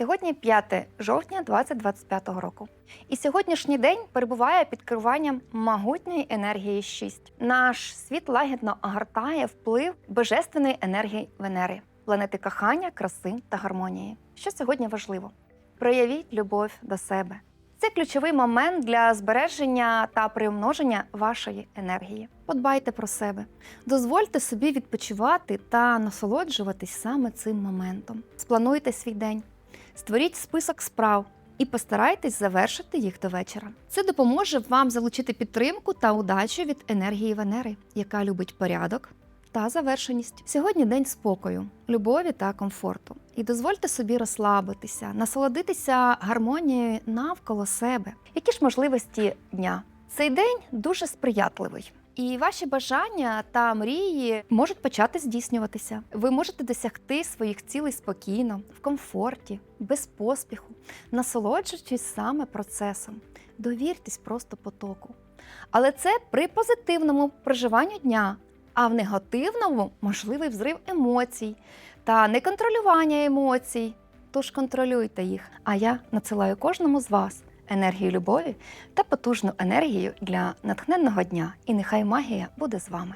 Сьогодні 5 жовтня 2025 року. І сьогоднішній день перебуває під керуванням могутньої енергії 6. Наш світ лагідно огортає вплив божественної енергії Венери, планети кохання, краси та гармонії. Що сьогодні важливо? Проявіть любов до себе. Це ключовий момент для збереження та приумноження вашої енергії. Подбайте про себе, дозвольте собі відпочивати та насолоджуватись саме цим моментом. Сплануйте свій день, створіть список справ і постарайтесь завершити їх до вечора. Це допоможе вам залучити підтримку та удачу від енергії Венери, яка любить порядок та завершеність. Сьогодні день спокою, любові та комфорту. І дозвольте собі розслабитися, насолодитися гармонією навколо себе. Які ж можливості дня? Цей день дуже сприятливий. І ваші бажання та мрії можуть почати здійснюватися. Ви можете досягти своїх цілей спокійно, в комфорті, без поспіху, насолоджуючись саме процесом. Довіртесь просто потоку. Але це при позитивному проживанні дня, а в негативному можливий взрив емоцій та неконтролювання емоцій. Тож контролюйте їх. А я надсилаю кожному з вас енергію любові та потужну енергію для натхненного дня. І нехай магія буде з вами.